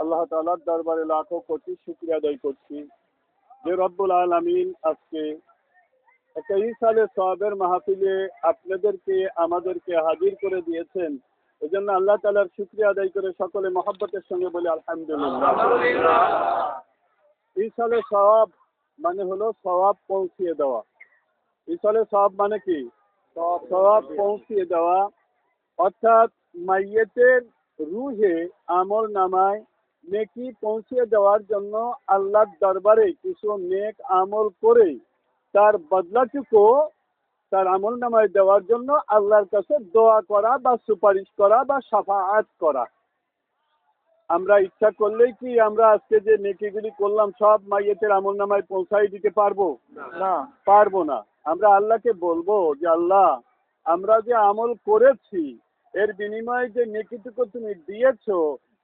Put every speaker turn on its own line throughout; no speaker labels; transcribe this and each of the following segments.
আল্লাহ তাআলার দরবারে লাখো কোটি শুকরিয়া আদায় করছি। যে রব্বুল আলামিন আজকে একটা ইসালে সওয়াবের মাহফিলে আপনাদেরকে আমাদেরকে হাজির করে দিয়েছেন। এই জন্য আল্লাহ তালার শুকরিয়া আদায় করে সকলে মহব্বতের সঙ্গে বলে আলহামদুলিল্লাহ। ইসালে সওয়াব মানে হলো সওয়াব পৌঁছিয়ে দেওয়া। ইসালে সওয়াব মানে কি? সওয়াব পৌঁছিয়ে দেওয়া। অর্থাৎ মাইয়েতের রুহে আমল নামায় নেকি পৌঁছে দেওয়ার জন্য আল্লাহর দরবারে কিছু নেক আমল করে তার বদলাটুকু তার আমল নামায় দেওয়ার জন্য আল্লাহর কাছে দোয়া করা বা সুপারিশ করা বা সাফাআত করা। আমরা ইচ্ছা করলেই কি আমরা আজকে যে নেকিগুলি করলাম সব মাইয়েতের আমল নামায় পৌঁছাই দিতে পারব? না। পারব না। আমরা আল্লাহকে বলব যে আল্লাহ আমরা যে আমল করেছি এর বিনিময়ে যে নেকিটুকু তুমি দিয়েছ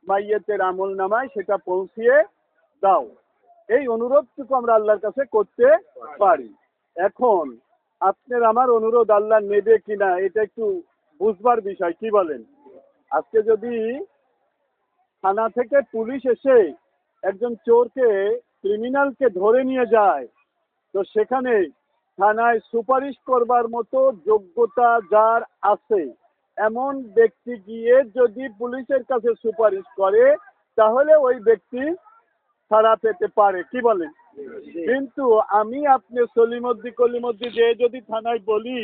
মাইয়েতের আমল নামায় সেটা পৌঁছিয়ে দাও। এই অনুরোধটুকু আমরা আল্লাহর কাছে করতে পারি। এখন, আপনার আমার অনুরোধ আল্লাহ নেবে কিনা, এটা একটু বুঝবার বিষয়, কি বলেন? আজকে যদি থানা থেকে পুলিশ এসে একজন চোরকে ক্রিমিনালকে ধরে নিয়ে যায়, তো সেখানে থানায় সুপারিশ করবার মতো যোগ্যতা যার আছে এমন ব্যক্তি গিয়ে যদি পুলিশের কাছে সুপারিশ করে তাহলে ওই ব্যক্তি ছাড়া পেতে পারে। কি বলেন? কিন্তু আমি আপনি সলিমদ্দি কলিমদ্দি যে যদি থানায় বলি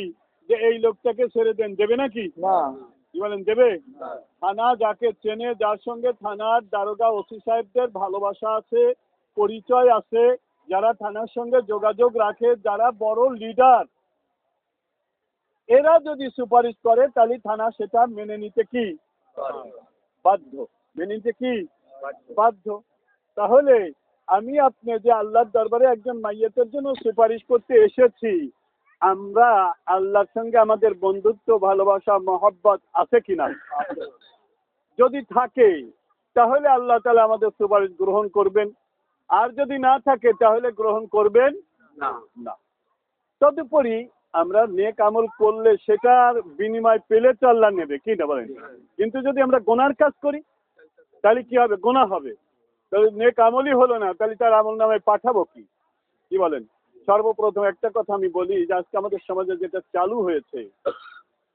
যে এই লোকটাকে ছেড়ে দেন দেবে নাকি?
না।
কি বলেন দেবে? থানা যাকে চেনে যার সঙ্গে থানার দারোগা ওসি সাহেবদের ভালোবাসা আছে পরিচয় আছে যারা থানার সঙ্গে যোগাযোগ রাখে যারা বড় লিডার এরা যদি সুপারিশ করে তাহলে থানা সেটা মেনে নিতে কি? বাধ্য। মেনে নিতে কি? বাধ্য। তাহলে আমি আপনি যে আল্লাহর দরবারে একজন মাইয়াতের জন্য সুপারিশ করতে এসেছি আমরা আল্লাহর সঙ্গে আমাদের বন্ধুত্ব ভালোবাসা মহব্বত আছে কিনা যদি থাকে তাহলে আল্লাহ তালা আমাদের সুপারিশ গ্রহণ করবেন। আর যদি না থাকে তাহলে গ্রহণ করবেন
না।
না। তদুপরি আমরা নেক আমল করলে সেটার বিনিময় পেলে তো আল্লাহ নেবে কি না বলেন? কিন্তু যদি আমরা গোনার কাজ করি তাহলে কি হবে? গোনা হবে। তাহলে নেক আমলই হলো না তাহলে তার আমল নামে পাঠাবো কি? কি বলেন? সর্বপ্রথম একটা কথা আমি বলি যে আজকে আমাদের সমাজে যেটা চালু হয়েছে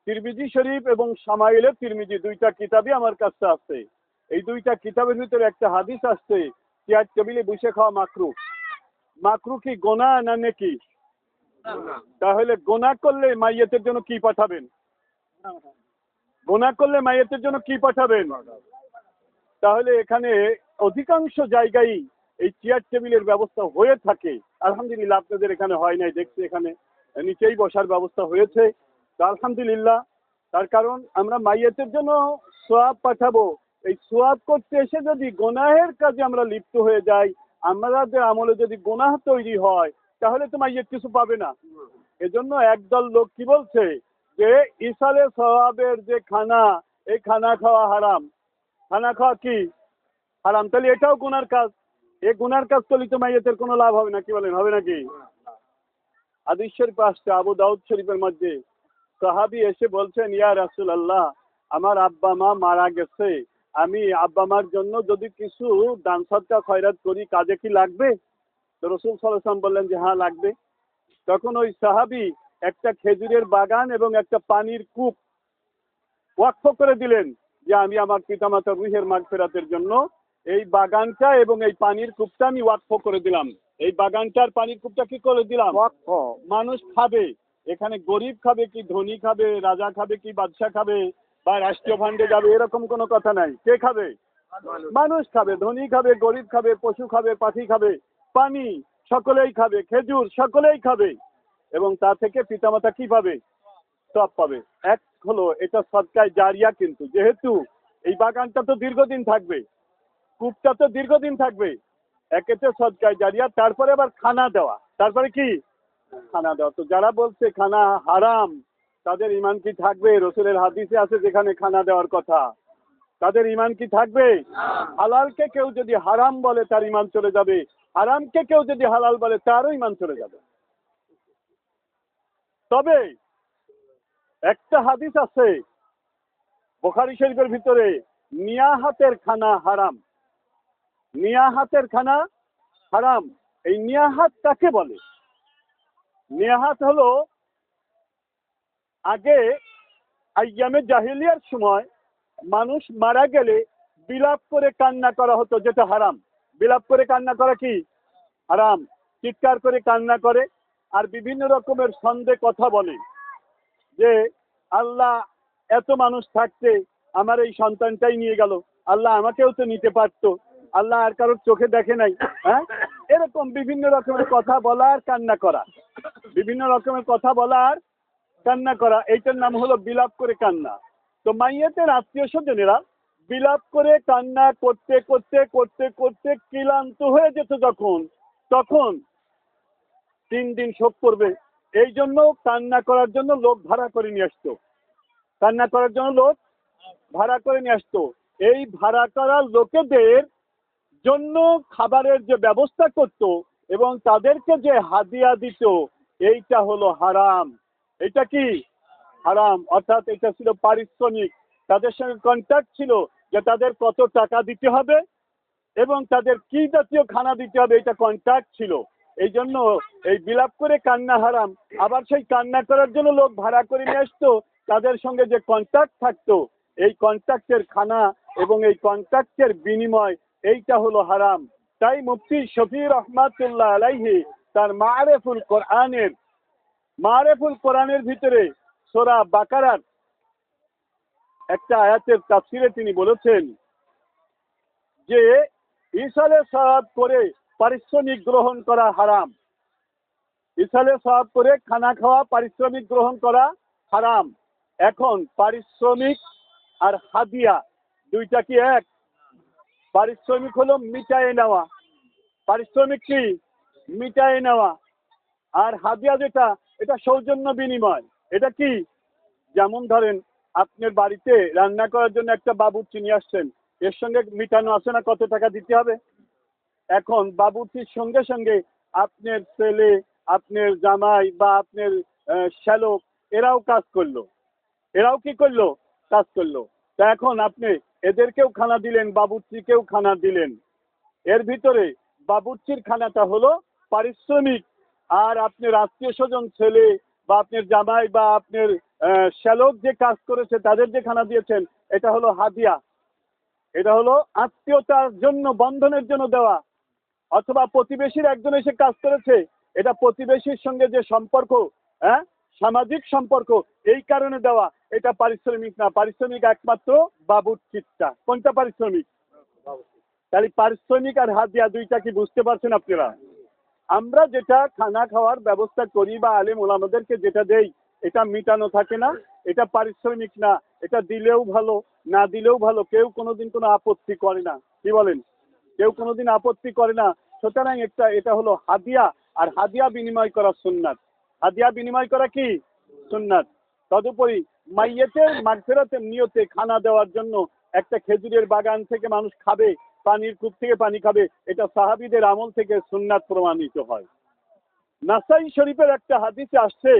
তিরমিজি শরীফ এবং সামাইলে তিরমিজি দুইটা কিতাবই আমার কাছে আছে। এই দুইটা কিতাবের ভিতরে একটা হাদিস আসছে চেয়ার টেবিলে বসে খাওয়া মাকরু মাকরু কি গোনা না নেকি? তাহলে গোনা করলে মাইয়েতের জন্য কি পাঠাবেন? গোনা করলে মাইয়েতের জন্য কি পাঠাবেন? তাহলে এখানে অধিকাংশ জায়গায় এই চেয়ার টেবিলের ব্যবস্থা হয়ে থাকে। আলহামদুলিল্লাহ, আপনাদের এখানে হয় নাই, দেখছি এখানে নিচেই বসার ব্যবস্থা হয়েছে। আলহামদুলিল্লাহ, তার কারণ আমরা মাইয়েতের জন্য সোয়াব পাঠাবো। এই সোয়াব করতে এসে যদি গোনাহের কাজে আমরা লিপ্ত হয়ে যাই আমাদের আমলে যদি গোনাহ তৈরি হয় তাহলে তোমার মাইয়েত কিছু পাবে না। এজন্য একদল লোক কি বলছে যে ইসালে সওয়াবের যে খানা, এই খানা খাওয়া হারাম। খানা খাওয়া কি? হারাম। তাহলে এটাও গুনার কাজ। এই গুনার কাজ করলে তো মাইয়েতের কোনো লাভ হবে না, কি বলেন? হবে নাকি? আদিস শরীফ আবু দাউদ শরীফের মধ্যে। সাহাবি এসে বলছেন, ইয়া রাসুল আল্লাহ আমার আব্বা মা মারা গেছে। আমি আব্বা মার জন্য যদি কিছু দান সৎকা খয়রাত করি, কাজে কি লাগবে? তো রসুল সাল্লাম বললেন যে হ্যাঁ লাগবে। তখন ওই সাহাবি একটা খেজুরের বাগান এবং একটা পানির কূপ ওয়াক্ফ করে দিলেন যে আমি আমার পিতামাতার রুহের মাগ ফেরাতের জন্য এই বাগানটা এবং এই পানির কূপটা আমি ওয়াক্ফ করে দিলাম। এই বাগানটার পানির কূপটা কি করে দিলাম?
ওয়াক্ফ।
মানুষ খাবে। এখানে গরিব খাবে কি ধনী খাবে রাজা খাবে কি বাদশা খাবে বা রাষ্ট্রীয় ফান্ডে যাবে এরকম কোনো কথা নাই। কে খাবে? মানুষ খাবে ধনী খাবে গরিব খাবে পশু খাবে পাখি খাবে। পানি সকলেই খাবে খেজুর সকলেই খাবে এবং তা থেকে পিতামাতা কি পাবে? সব পাবে। এক হলো এটা সৎকায় জারিয়া কিন্তু যেহেতু এই বাগানটা তো দীর্ঘদিন থাকবে কূপটা তো দীর্ঘদিন থাকবে একেতে সৎকায় জারিয়া তারপরে আবার খানা দেওয়া। তারপরে কি? খানা দেওয়া। তো যারা বলছে খানা হারাম তাদের ইমান কি থাকবে? রসুলের হাদিসে আছে যেখানে খানা দেওয়ার কথা। তাদের ইমান কি থাকবে? হালালকে কেউ যদি হারাম বলে তার ইমান চলে যাবে। হারামকে কেউ যদি হালাল বলে তারও ইমান চলে যাবে। তবে একটা হাদিস আছে, বোখারি শরীফের ভিতরে, নিয়াহাতের খানা হারাম। নিয়াহাতের খানা হারাম। এই নিয়াহাত কাকে বলে? নিয়াহাত হলো আগে আইয়ামে জাহিলিয়ার সময় মানুষ মারা গেলে বিলাপ করে কান্না করা হতো যেটা হারাম। বিলাপ করে কান্না করা কি? হারাম। চিৎকার করে কান্না করে আর বিভিন্ন রকমের ছন্দে কথা বলে যে, আল্লাহ, এত মানুষ থাকতে আমার এই সন্তানটাই নিয়ে গেল। আল্লাহ আমাকেও তো নিতে পারতো। আল্লাহ আর কারোর চোখে দেখে নাই। হ্যাঁ? এরকম বিভিন্ন রকমের কথা বলা আর কান্না করা। বিভিন্ন রকমের কথা বলা আর কান্না করা। এইটার নাম হলো বিলাপ করে কান্না। তো মাইয়েতের আত্মীয় স্বজনেরা বিলাপ করে কান্না করতে করতে করতে করতে ক্লান্ত হয়ে যেত যখন, তখন তিন দিন শোক করবে। এই জন্য কান্না করার জন্য লোক ভাড়া করে নিয়ে আসতো। কান্না করার জন্য লোক ভাড়া করে নিয়ে আসতো। এই ভাড়া করা লোকেদের জন্য খাবারের যে ব্যবস্থা করত এবং তাদেরকে যে হাদিয়া দিত, এইটা হলো হারাম। এটা কি? হারাম। অর্থাৎ এটা ছিল পারিশ্রমিক। তাদের সঙ্গে কন্ট্যাক্ট ছিল যে তাদের কত টাকা দিতে হবে এবং তাদের কি জাতীয় খানা দিতে হবে এটা কন্ট্যাক্ট ছিল। এই জন্য এই বিলাপ করে কান্না হারাম। আবার সেই কান্না করার জন্য লোক ভাড়া করে নিয়ে আসতো, তাদের সঙ্গে যে কন্ট্যাক্ট থাকতো, এই কন্ট্যাক্টের খানা এবং এই কন্ট্যাক্টের বিনিময় এইটা হলো হারাম। তাই মুফতি শফি রহমাতুল্লাহ আলাইহি তার মারেফুল কোরআনের মারেফুল কোরআনের ভিতরে সোরা বাকারার একটা আয়াতের তাফসিরে তিনি বলেছেন যে ইসালে সওয়াব করে পারিশ্রমিক গ্রহণ করা হারাম। ইসালে সওয়াব করে খানা খাওয়া, পারিশ্রমিক গ্রহণ করা হারাম। এখন পারিশ্রমিক আর হাদিয়া দুইটা কি এক? পারিশ্রমিক হলো মিটায়ে নেওয়া। পারিশ্রমিক কি? মিটায়ে নেওয়া। আর হাদিয়া যেটা, এটা সৌজন্য বিনিময়। এটা কি? যেমন ধরেন আপনার বাড়িতে রান্না করার জন্য একটা বাবুর্চি নিয়ে আসছেন। এর সঙ্গে মিটানো আছে না? কত টাকা দিতে হবে? এখন বাবুর্চির সঙ্গে সঙ্গে আপনার ছেলে, আপনার জামাই বা আপনার শ্যালক এরাও কাজ করল। এরাও কি করল? কাজ করল। তা এখন আপনি এদেরকেও খানা দিলেন, বাবুর্চিকেও খানা দিলেন। এর ভিতরে বাবুর্চির খানাটা হলো পারিশ্রমিক। আর আপনার আত্মীয় স্বজন, ছেলে বা আপনার জামাই বা আপনার শ্যালক যে কাজ করেছে, তাদের যে খানা দিয়েছেন, এটা হলো হাদিয়া। এটা হলো আত্মীয়তার জন্য, বন্ধনের জন্য দেওয়া। অথবা প্রতিবেশীর একজন এসে কাজ করেছে, এটা প্রতিবেশীর সঙ্গে যে সম্পর্ক হ্যাঁ? সামাজিক সম্পর্ক, এই কারণে দেওয়া। এটা পারিশ্রমিক না, পারিশ্রমিক একমাত্র বাবুর চিত্তা। কোনটা পারিশ্রমিক? তাহলে পারিশ্রমিক আর হাদিয়া, দুইটা কি বুঝতে পারছেন আপনারা? আমরা যেটা খানা খাওয়ার ব্যবস্থা করি বা আলেম ওলামাদেরকে যেটা দেই, এটা মিটানো থাকে না, এটা পারিশ্রমিক না, এটা দিলেও ভালো, না দিলেও ভালো, কেউ কোনোদিন কোনো আপত্তি করে না। কি বলেন? কেউ কোনোদিন আপত্তি করে না। সুতরাং একটা, এটা হলো হাদিয়া, আর হাদিয়া বিনিময় করা সুন্নাত। হাদিয়া বিনিময় করা কি? সুন্নাত। তদুপরি মাইয়েতে মাগফেরাতের নিয়তে খানা দেওয়ার জন্য একটা খেজুরের বাগান থেকে মানুষ খাবে পানির কূপ থেকে পানি খাবে, এটা সাহাবিদের আমল থেকে সুন্নাত প্রমাণিত হয়। নাসাই শরীফের একটা হাদিসে আসছে,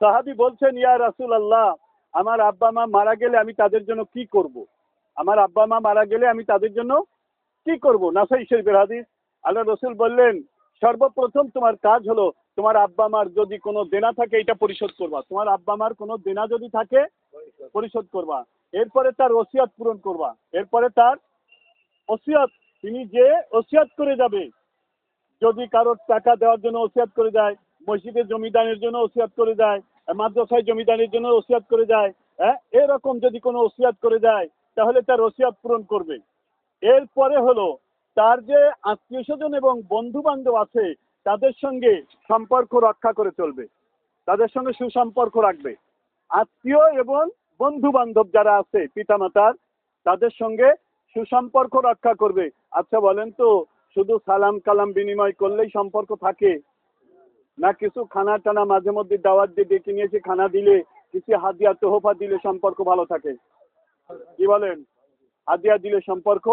সাহাবি বলছেন, ইয়া রাসূল আল্লাহ আমার আব্বা মা মারা গেলে আমি তাদের জন্য কি করব। আমার আব্বা মা মারা গেলে আমি তাদের জন্য কি করব? নাসাই শরীফের হাদিস। আল্লাহ রসুল বললেন, সর্বপ্রথম তোমার কাজ হলো, তোমার আব্বা মার যদি কোনো দেনা থাকে, এটা পরিশোধ করবা। তোমার আব্বা মার কোনো দেনা যদি থাকে, পরিশোধ করবা। এরপরে তার ওসিয়াত পূরণ করবা। এরপরে তার ওসিয়াত, তিনি যে ওসিয়াত করে যাবে, যদি কারোর টাকা দেওয়ার জন্য ওসিয়াত করে যায় মসজিদের জমিদানের জন্য ওসিয়াত করে যায়, মাদ্রাসায় জমিদানের জন্য ওসিয়াত করে যায় হ্যাঁ এরকম যদি কোনো ওসিয়াত করে যায়, তাহলে তার ওসিয়াত পূরণ করবে। এরপরে হলো, তার যে আত্মীয় স্বজন এবং বন্ধু বান্ধব আছে, তাদের সঙ্গে সম্পর্ক রক্ষা করে চলবে। তাদের সঙ্গে সুসম্পর্ক রাখবে। আত্মীয় এবং বন্ধু বান্ধব যারা আছে, পিতামাতার, তাদের সঙ্গে সুসম্পর্ক রক্ষা করবে। আচ্ছা বলেন তো, শুধু সালাম কালাম বিনিময় করলেই সম্পর্ক থাকে? না কিছু খানা টানা মাঝে মধ্যে দাওয়াত দিয়ে ডেকে নিয়ে এসে খানা দিলে, কিছু হাদিয়া তোহফা দিলে সম্পর্ক ভালো থাকে? কি বলেন? হাদিয়া দিলে সম্পর্ক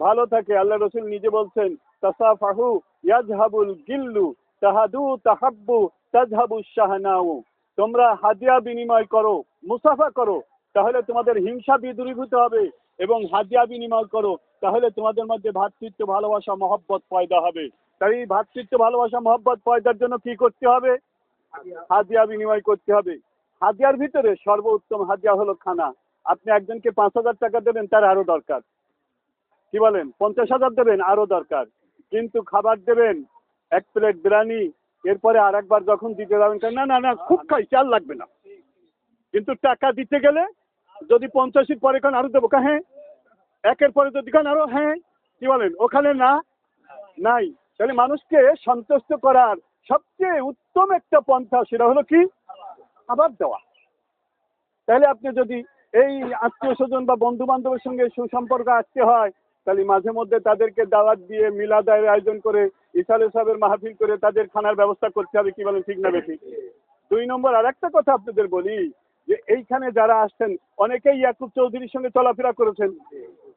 ভালো থাকে। আল্লাহ রসুল নিজে বলছেন, তাসাফাহু ইয়াজহাবুল গিল্লু, তাহাদু তাহাব্বু, তাজহাবু শাহনাউ। তোমরা হাদিয়া বিনিময় করো, মুসাফা করো, তাহলে তোমাদের হিংসা বিদূরীভূত হবে। এবং হাদিয়া বিনিময় করো তাহলে তোমাদের মধ্যে ভ্রাতৃত্ব ভালোবাসা মহব্বত পয়দা হবে। তাই এই ভ্রাতৃত্ব ভালোবাসা মহব্বত পয়দার জন্য কি করতে হবে? হাদিয়া। বিনিময় করতে হবে। হাদিয়ার ভিতরে সর্বোত্তম হাদিয়া হলো খানা। আপনি একজনকে পাঁচ হাজার টাকা দেবেন তার আরও দরকার। কি বলেন? পঞ্চাশ হাজার দেবেন আরও দরকার। কিন্তু খাবার দেবেন এক প্লেট বিরিয়ানি এরপরে আর একবার যখন দিতে যাবেন না না না খুব খাই চাল লাগবে না। কিন্তু টাকা দিতে গেলে যদি পঞ্চাশের পরে কান আরও দেবো, কা হ্যাঁ? একের পরে যদি কান আরও হ্যাঁ? কি বলেন? ওখানে না, নাই। তাহলে মানুষকে সন্তুষ্ট করার সবচেয়ে উত্তম একটা পন্থা সেটা হলো কি? খাবার দেওয়া। তাহলে আপনি যদি এই আত্মীয় স্বজন বা বন্ধু বান্ধবের সঙ্গে সুসম্পর্ক আসতে হয়, তাহলে মাঝে মধ্যে তাদেরকে দাওয়াত দিয়ে মিলাদায়ের আয়োজন করে, ইসালে সাহেবের মাহফিল করে তাদের খানার ব্যবস্থা করতে হবে, কি বলেন, ঠিক না বেঠিক? দুই নম্বর আর একটা কথা আপনাদের বলি যে এইখানে যারা আসছেন, অনেকেই ইয়াকুব চৌধুরীর সঙ্গে চলাফেরা করেছেন।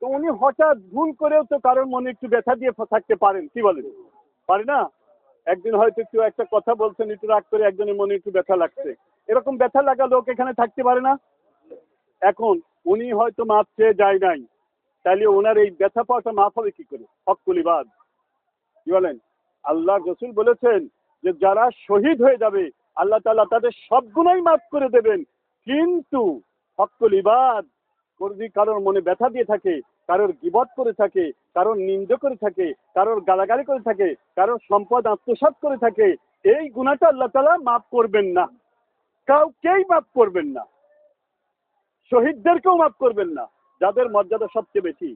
তো উনি হঠাৎ ভুল করেও তো কারোর মনে একটু ব্যথা দিয়ে থাকতে পারেন, কি বলেন? পারে না? একদিন হয়তো কেউ একটা কথা বলছেন, একটু রাগ করে একজনের মনে একটু ব্যথা লাগছে। এরকম ব্যথা লাগা লোক এখানে থাকতে পারে না। এখন উনি হয়তো মাপ চেয়ে যায় নাই। তাহলে ওনার এই ব্যথা পাওয়াটা মাফ হবে কি করে? হকুলিবাদ কি বলেন? আল্লাহ রসুল বলেছেন যে, যারা শহীদ হয়ে যাবে, আল্লাহ তাআলা তাদের সবগুলোই মাফ করে দেবেন। কিন্তু হকুলিবাদ যদি কারোর মনে ব্যথা দিয়ে থাকে, কারোর গিবত করে থাকে, কারোর নিন্দ করে থাকে, কারোর গালাগালি করে থাকে, কারোর সম্পদ আত্মসাৎ করে থাকে, এই গুণাটা আল্লাহ তাআলা মাফ করবেন না। কাউকেই মাফ করবেন না। শহীদদেরকেও মাফ করবেন না, যাদের মর্যাদা সবচেয়ে বেশি।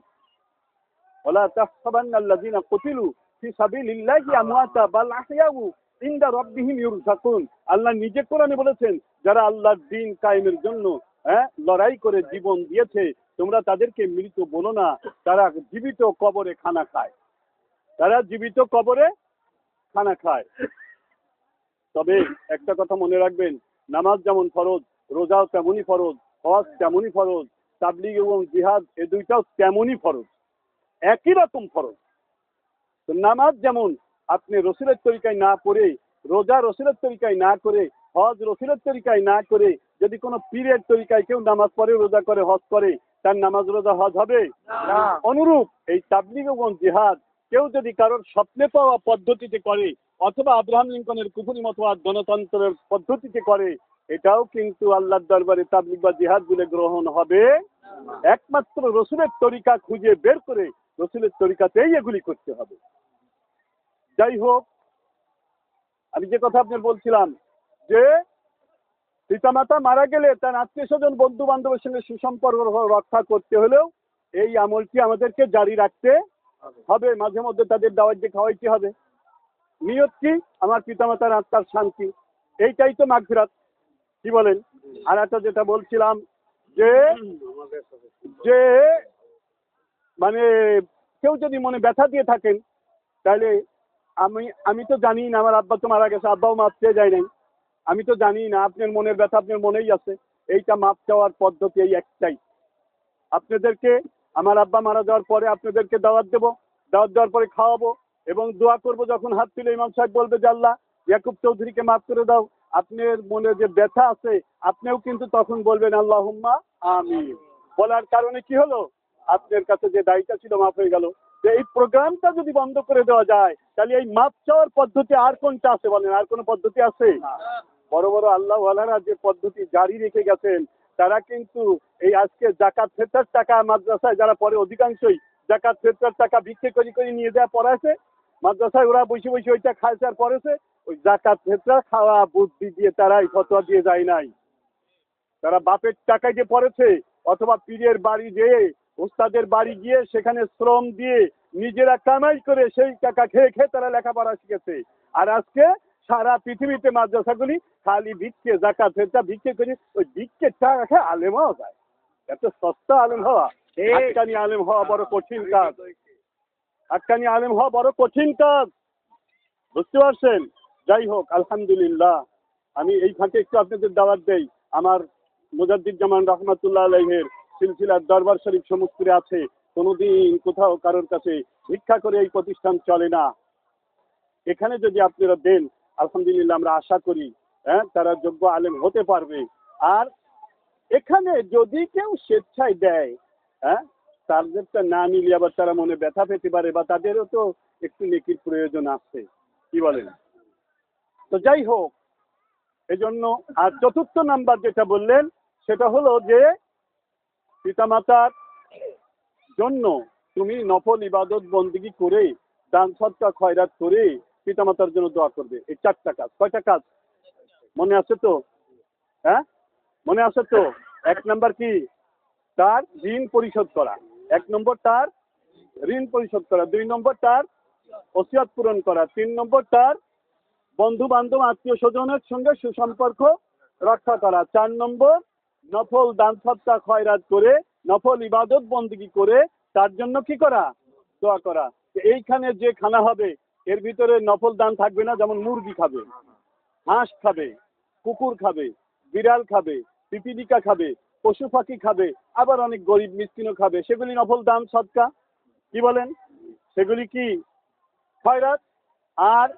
ওলা তাহসাবান্না আল্লাযিনা কুতিলু ফি সাবিলিল্লাহি আমওয়াতা, বাল আহইয়াউ ইনদা রাব্বিহিম ইউরজাকুন আল্লাহ নিজে কোরআনে বলেছেন, যারা আল্লাহর দিন কায়েমের জন্য হ্যাঁ লড়াই করে জীবন দিয়েছে, তোমরা তাদেরকে মৃত বলো না, তারা জীবিত কবরে খানা খায়। তারা জীবিত কবরে খানা খায়। তবে একটা কথা মনে রাখবেন, নামাজ যেমন ফরজ, রোজাও তেমনই ফরজ, হজ তেমনই ফরজ, তাবলিগ এবং জিহাদ এ দুইটাও তেমনই ফরজ, একই রকম ফরজ। নামাজ যেমন আপনি রসুলের তরিকায় না পড়ে রোজা রসুলের তরিকায় না করে হজ রসুলের তরিকায় না করে যদি কোনো পীরের তরিকায় কেউ নামাজ পড়ে রোজা করে হজ করে তার নামাজ রোজা হজ হবে? অনুরূপ এই তাবলিগ এবং জিহাদ কেউ যদি কারোর স্বপ্নে পাওয়া পদ্ধতিতে করে অথবা আব্রাহাম লিঙ্কনের কুফুরি মতবাদ গণতন্ত্রের পদ্ধতিতে করে এটাও কিন্তু আল্লাহর দরবারে তাবলিগ বা জিহাদ বলে গ্রহণ হবে। একমাত্র রসুলের তরিকা খুঁজে বের করে রসুলের তরিকাতেই এগুলি করতে হবে। যাই হোক, আমি যে কথা আপনার বলছিলাম যে পিতামাতা মারা গেলে তার আত্মীয় স্বজন বন্ধু বান্ধবের সঙ্গে সুসম্পর্ক রক্ষা করতে হলেও এই আমলটি আমাদেরকে জারি রাখতে হবে। মাঝে মধ্যে তাদের দাওয়াত দিয়ে খাওয়াইতে হবে। নিয়ত কি? আমার পিতামাতার আত্মার শান্তি। এইটাই তো মাগফিরাত। কি বলেন? আর একটা যেটা বলছিলাম যে যে মানে কেউ যদি মনে ব্যথা দিয়ে থাকেন, তাহলে আমি আমি তো জানি না, আমার আব্বা তো মারা গেছে, আব্বাও মাপ চেয়ে যায় নাই। আমি তো জানি না, আপনার মনের ব্যথা আপনার মনেই আছে। এইটা মাপ চাওয়ার পদ্ধতি এই একটাই। আপনাদেরকে, আমার আব্বা মারা যাওয়ার পরে আপনাদেরকে দাওয়াত দেবো। দাওয়াত দেওয়ার পরে খাওয়াবো এবং দোয়া করব যখন হাত তুলে ইমাম সাহেব বলবে যে, আল্লাহ, ইয়াকুব চৌধুরীকে মাফ করে দাও। আপনার মনে যে ব্যথা আছে, আপনিও কিন্তু তখন বলবেন আল্লাহ আমি বলার কারণে কি হলো? আপনার কাছে যে দায়িত্ব ছিল, মাফ হয়ে গেল। যে এই প্রোগ্রামটা যদি বন্ধ করে দেওয়া যায় তাহলে এই মাপ চাওয়ার পদ্ধতি আর কোনটা আছে বলেন? আর কোনো পদ্ধতি আছে? বড় বড় আল্লাহ ওয়ালারা যে পদ্ধতি জারি রেখে গেছেন তারা কিন্তু এই আজকে জাকাত ফেতার টাকা মাদ্রাসায় যারা পরে অধিকাংশই জাকাত ফেতার টাকা ভিক্ষে করি করে নিয়ে দেওয়া পড়াইছে। মাদ্রাসায় ওরা বসে বসে ওইটা খাইছে আর পড়েছে। ওই জাকাত ফেতরা খাওয়া বুদ্ধি দিয়ে তারাই ফতোয়া দিয়ে যায় নাই। তারা বাপের টাকায় যে পড়েছে অথবা পীরের বাড়ি যেয়ে ওস্তাদের বাড়ি গিয়ে সেখানে শ্রম দিয়ে নিজেরা কামাই করে সেই টাকা খেয়ে খেয়ে তারা লেখাপড়া শিখেছে। আর আজকে সারা পৃথিবীতে মাদ্রাসাগুলি খালি ভিক্ষে জাকাত ফেরটা ভিক্ষে করে ওই ভিক্ষে টাকা খেয়ে আলেম হওয়া যায়। এত সস্তা আলেম হওয়া হাক্কানি আলেম হওয়া বড় কঠিন কাজ। হাক্কানি আলেম হওয়া বড় কঠিন কাজ। বুঝতে পারছেন? যাই হোক আলহামদুলিল্লাহ। আমি এই ফাঁকে একটু আপনাদের দাওয়াত দেই। আমার মুজাদ্দিদ রহমাতুল্লাহ আলহের সিলসিলার দরবার শরীফ সমুদ্রে আছে, কোনোদিন কোথাও কারোর কাছে ভিক্ষা করে এই প্রতিষ্ঠান চলে না। এখানে যদি আপনারা দেন, আলহামদুলিল্লাহ আমরা আশা করি হ্যাঁ তারা যোগ্য আলেম হতে পারবে। আর এখানে যদি কেউ স্বেচ্ছায় দেয় হ্যাঁ তাদেরটা না নিলে আবার তারা মনে ব্যথা পেতে পারে বা তাদেরও তো একটু নেকির প্রয়োজন আছে। কি বলেন? তো যাই হোক, এজন্য আর চতুর্থ নাম্বার যেটা বললেন, সেটা হলো যে পিতামাতার জন্য তুমি নফল ইবাদত বন্দিগি করে দান সৎকা খয়রাত করে পিতামাতার জন্য দোয়া করবে। এই চারটা কাজ। কয়টা কাজ? মনে আছে তো? হ্যাঁ? মনে আছে তো? এক নাম্বার কি? তার ঋণ পরিশোধ করা। এক নম্বর তার ঋণ পরিশোধ করা। দুই নম্বর তার ওসিয়াত পূরণ করা। তিন নম্বর তার বন্ধু বান্ধব আত্মীয় স্বজনের সঙ্গে সুসম্পর্ক রক্ষা করা। চার নম্বর নফল দান সত্তা খয়রাত করে, নফল ইবাদত বন্দিগি করে, তার জন্য কি করা? দোয়া করা। এইখানে যে খানা হবে, এর ভিতরে নফল দান থাকবে না, যেমন মুরগি খাবে, হাঁস খাবে, কুকুর খাবে, বিড়াল খাবে, পিপিলিকা খাবে, পশু পাখি খাবে, আবার অনেক গরিব মিসকিনও খাবে। সেগুলি নফল দান, সৎকা? কি বলেন? সেগুলি কি? খয়রাত? আর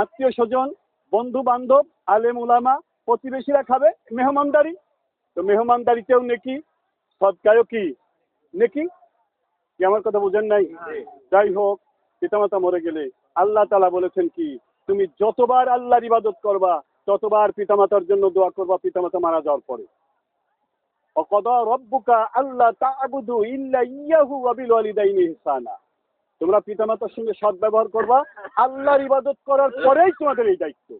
আত্মীয় স্বজন বন্ধু বান্ধব আলেম উলামা প্রতিবেশীরা খাবে? মেহমানদারি? তো মেহমানদারিতেও নেকি সৎকায়ও কি? নেকি? কি আমার কথা বোঝেন নাই? যাই হোক, পিতামাতা মরে গেলে আল্লাহ তালা বলেছেন কি, তুমি যতবার আল্লাহর ইবাদত করবা, ততবার পিতামাতার জন্য দোয়া করবা, পিতামাতা মারা যাওয়ার পরে। অকদা রব্বুকা আল্লাহ তা'বুদু ইল্লা ইয়াহু তোমরা পিতামাতার সঙ্গে সৎ ব্যবহার করবা, আল্লাহর ইবাদত করার পরেই তোমাদের এই দায়িত্ব।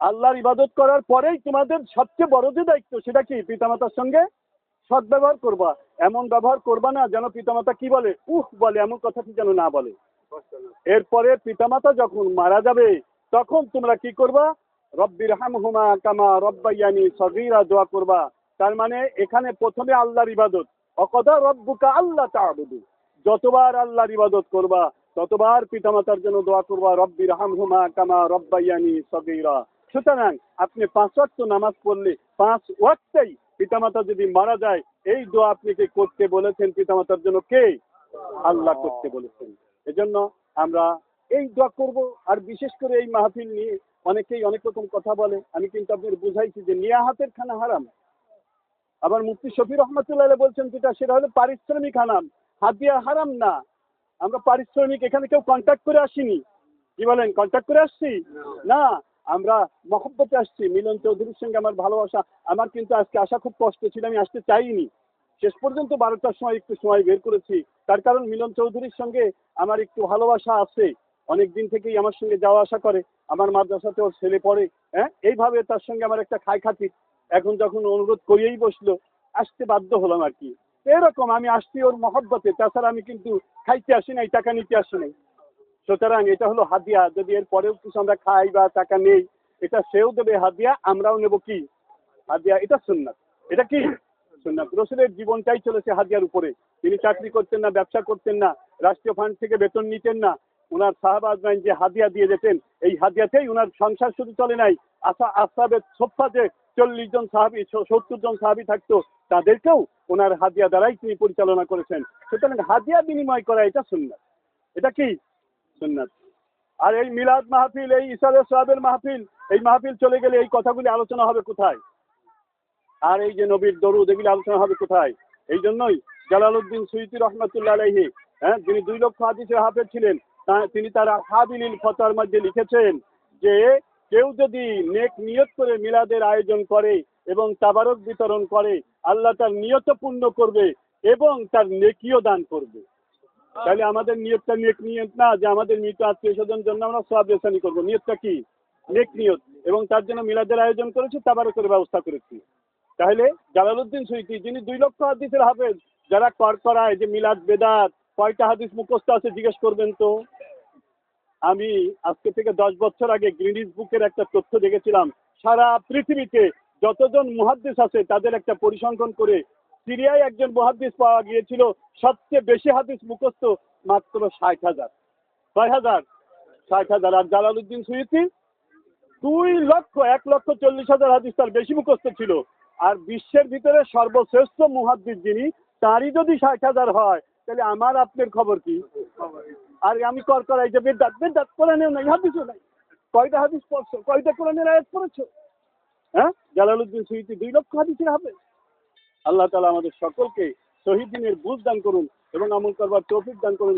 আল্লাহর ইবাদত করার পরেই তোমাদের সবচেয়ে বড় যে দায়িত্ব, সেটা কি? পিতামাতার সঙ্গে সৎ ব্যবহার করবা। এমন ব্যবহার করবা না, যেন পিতামাতা কি বলে? উহ বলে, এমন কথাটি যেন না বলে। এরপরে পিতামাতা যখন মারা যাবে, তখন তোমরা কি করবা? রব্বির হামহুমা কামা রব্বাইয়ানি সগীরা দোয়া করবা। তার মানে এখানে প্রথমে আল্লাহর ইবাদত। অকদা রব্বুকা আল্লাহ তা'বুদু। যতবার আল্লাহর ইবাদত করবা, ততবার পিতামাতার জন্য দোয়া করবা, রব্বির হামহুমা কামা রব্বাইয়ানি সগীরা। সুতরাং আপনি পাঁচ ওয়াক্ত নামাজ পড়লে পাঁচ ওয়াক্তেই পিতামাতা যদি মারা যায় এই দোয়া আপনি কে করতে বলেছেন পিতামাতার জন্য? কে? আল্লাহ করতে বলেছেন। এজন্য আমরা এই দোয়া করব। আর বিশেষ করে এই মাহফিল নিয়ে অনেকেই অনেক রকম কথা বলে। আমি কিন্তু আপনাদের বুঝাইছি যে নিয়া হাতের খানা হারাম। আবার মুফতি শফি রহমতুল্লাহ বলছেন যেটা সেটা হলো পারিশ্রমিক হারাম। হাদিয়া হারাম না। আমরা পারিশ্রমিক এখানে কেউ কন্ট্যাক্ট করে আসিনি। কি বলেন কন্ট্যাক্ট করে আসছি? না। আমরা মহব্বতে আসছি, মিলন চৌধুরীর সঙ্গে আমার ভালোবাসা। আমার কিন্তু আজকে আসা খুব কষ্ট ছিল, আমি আসতে চাইনি। শেষ পর্যন্ত বারোটার সময় একটু সময় বের করেছি। তার কারণ মিলন চৌধুরীর সঙ্গে আমার একটু ভালোবাসা আছে। অনেক দিন থেকেই আমার সঙ্গে যাওয়া আসা করে। আমার মাদ্রাসাতে ওর ছেলে পড়ে হ্যাঁ? এইভাবে তার সঙ্গে আমার একটা খাই খাতি এখন যখন অনুরোধ করিয়েই বসল, আসতে বাধ্য হলাম আর কি। এরকম আমি আসছি ওর মহব্বতে। তাছাড়া আমি কিন্তু খাইতে আসি নাই, টাকা নিতে আসি নাই। সুতরাং এটা হলো হাদিয়া। যদি এর পরেও কিছু আমরা খাই বা টাকা নেই, এটা সেও দেবে হাদিয়া, আমরাও নেব কি? হাদিয়া, এটা সুন্নাত। এটা কি? সুন্নাত। রসুলের জীবনটাই চলেছে হাদিয়ার উপরে। তিনি চাকরি করতেন না, ব্যবসা করতেন না, রাষ্ট্রীয় ফান্ড থেকে বেতন নিতেন না। ওনার সাহাবাজ নাইন যে হাদিয়া দিয়ে যেতেন, এই হাদিয়াতেই ওনার সংসার শুধু চলে নাই। আসা আসাবের সোফাতে চল্লিশ জন সাহাবি সত্তর জন সাহাবি থাকতো। তাদেরকেও ওনার হাদিয়া দ্বারাই তিনি পরিচালনা করেছেন। সুতরাং হাদিয়া বিনিময় করা এটা সুন্নাত। এটা কি? সুন্নাত। আর এই মিলাদ মাহফিল, এই ইসারে সাহেবের মাহফিল, এই মাহফিল চলে গেলে এই কথাগুলি আলোচনা হবে কোথায়? আর এই যে নবীর দরুদ, এগুলি আলোচনা হবে কোথায়? এই জন্যই জালালউদ্দিন সুইতি রহমতুল্লাহ আলাইহি হ্যাঁ যিনি দুই লক্ষ হাদিসের হাফেজ ছিলেন তিনি তার হাবিলিল ফতার মধ্যে লিখেছেন যে, কেউ যদি নেক নিয়ত করে মিলাদের আয়োজন করে এবং তাবারক বিতরণ করে, আল্লাহ তার নিয়ত পূর্ণ করবে এবং তার নেকিও দান করবে। তাহলে আমাদের নিয়তটা নেক নিয়ত না, যে আমাদের মৃত আত্মীয় স্বজন জন্য আমরা সব রেসানি করব। নিয়তটা কি? নেক নিয়ত। এবং তার জন্য মিলাদের আয়োজন করেছি, তাবারকের ব্যবস্থা করেছি। তাহলে জালালউদ্দিন সুইতি যিনি দুই লক্ষ হাদিসের হাফেজ, যারা কর করায় যে মিলাদ, বেদাত, কয়টা হাদিস মুখস্থ আছে জিজ্ঞেস করবেন তো? আমি আজকে থেকে দশ বছর আগে গ্রিনিজ বুকের একটা তথ্য দেখেছিলাম। সারা পৃথিবীতে যতজন মুহাদ্দিস আছে, তাদের একটা পরিসংখ্যান করে সিরিয়ায় একজন মুহাদ্দিস পাওয়া গিয়েছিল, সবচেয়ে বেশি হাদিস মুখস্থ মাত্র ষাট হাজার। ছয় হাজার? ষাট হাজার। আর জালালউদ্দিন সুইতি? দুই লক্ষ, এক লক্ষ চল্লিশ হাজার হাদিস তার বেশি মুখস্থ ছিল। আর বিশ্বের ভিতরে সর্বশ্রেষ্ঠ মুহাদ্দিস যিনি, তারই যদি ষাট হাজার হয়, তাহলে আমার আপনার খবর কি? আর আমি কর করাই যে বেদাত বেদাত কোরআনেও নাই, হাদিসও নাই। কয়টা হাদিস পড়ছো? কয়টা কোরআনের আয়াত পড়েছো? হ্যাঁ? জালালউদ্দিন সুইতি দুই লক্ষ হাদিসের হবে আল্লাহ তালা আমাদের সকলকে শহীদ দিনের বুঝ দান করুন এবং আমল করবার তৌফিক দান করুন।